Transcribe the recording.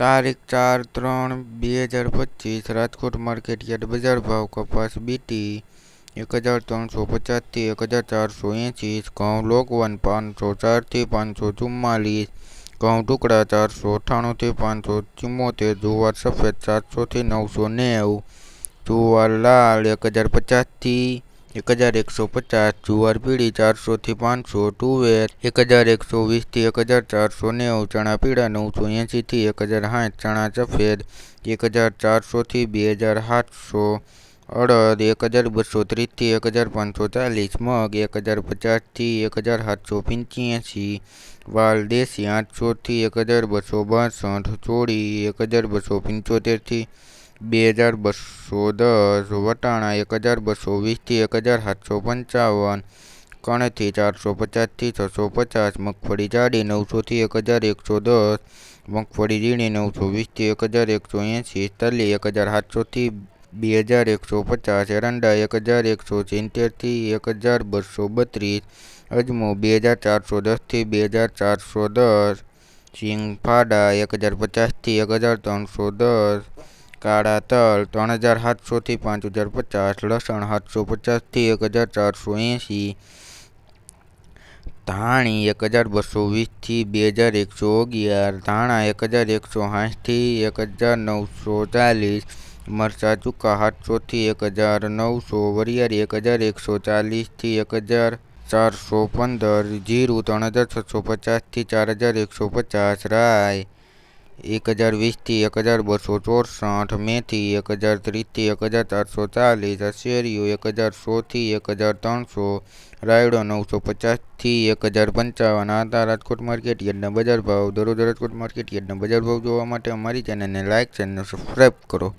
તારીખ ચાર ત્રણ બે હજાર પચીસ, રાજકોટ માર્કેટ યાર્ડ બજાર ભાવ કપાસ બીટી એક હજાર ત્રણસો પચાસથી એક હજાર ચારસો એંસી ઘઉં લોકવન પાંચસો ચારથી પાંચસો ચુમ્માલીસ, ઘઉં ટુકડા ચારસો અઠ્ઠાણુંથી પાંચસો ચુમ્મોતેર, જુવાર સફેદ સાતસોથી નવસો નેવું, જુવાર લાલ એક હજાર પચાસથી એક હજાર એકસો પચાસ જુવાર પીળી ચારસોથી પાંચસો તુવેર એક હજાર એકસો વીસથી એક હજાર ચારસો નેવું ચણા પીળા નવસો એંશીથી એક હજાર સાઠ ચણા સફેદ એક હજાર ચારસોથી બે હજાર સાતસો અડદ એક હજાર બસો ત્રીસથી એક હજાર પાંચસો ચાલીસ મગ એક હજાર પચાસથી એક હજાર સાતસો પંચ્યાસી વાલ દેશી આઠસોથી એક હજાર બસો બાસઠ ચોળી એક હજાર બસો પંચોતેરથી બે હજાર બસો દસ, વટાણા એક હજાર બસો વીસથી એક હજાર સાતસો પંચાવન, કણથી ચારસો પચાસથી છસો પચાસ, મગફળી જાડી નવસોથી એક હજાર એકસો દસ, મગફળી ઝીણી નવસો વીસથી એક હજાર એકસો એંસી તલી એક હજાર સાતસોથી બે હજાર એકસો પચાસ, એરંડા એક હજાર એકસો સિત્તેરથી એક હજાર બસો બત્રીસ, અજમો બે હજાર ચારસો દસથી બે હજાર ચારસો દસ સિંગફાડા એક હજાર પચાસથી એક હજાર ત્રણસો દસ કાળા તલ ત્રણ હજાર સાતસોથી પાંચ હજાર પચાસ, લસણ સાતસો પચાસથી એક હજાર ચારસો એંસી ધાણી એક હજાર બસો વીસથી બે હજાર એકસો અગિયાર, ધાણા એક હજાર એકસો સાઠથી એક હજાર નવસો ચાલીસ, મરચાં ચૂકા સાતસોથી એક હજાર નવસો, વરિયાળી એક હજાર એકસો ચાલીસથી એક હજાર ચારસો પંદર, જીરું ત્રણ હજાર છસો પચાસથી ચાર હજાર એકસો પચાસ, રાઈ એક હજાર વીસથી એક હજાર બસો ચોસઠ, મેથી એક હજાર ત્રીસથી એક હજાર ચારસો ચાલીસ અશેરીઓ એક હજાર સોથી એક હજાર ત્રણસો, રાયડો નવસો પચાસથી એક હજાર પંચાવન હતા રાજકોટ માર્કેટ યાર્ડના બજાર ભાવ, દરરોજ રાજકોટ માર્કેટ યાર્ડના બજાર ભાવ જોવા માટે અમારી ચેનલને લાઇક અને સબસ્ક્રાઈબ કરો.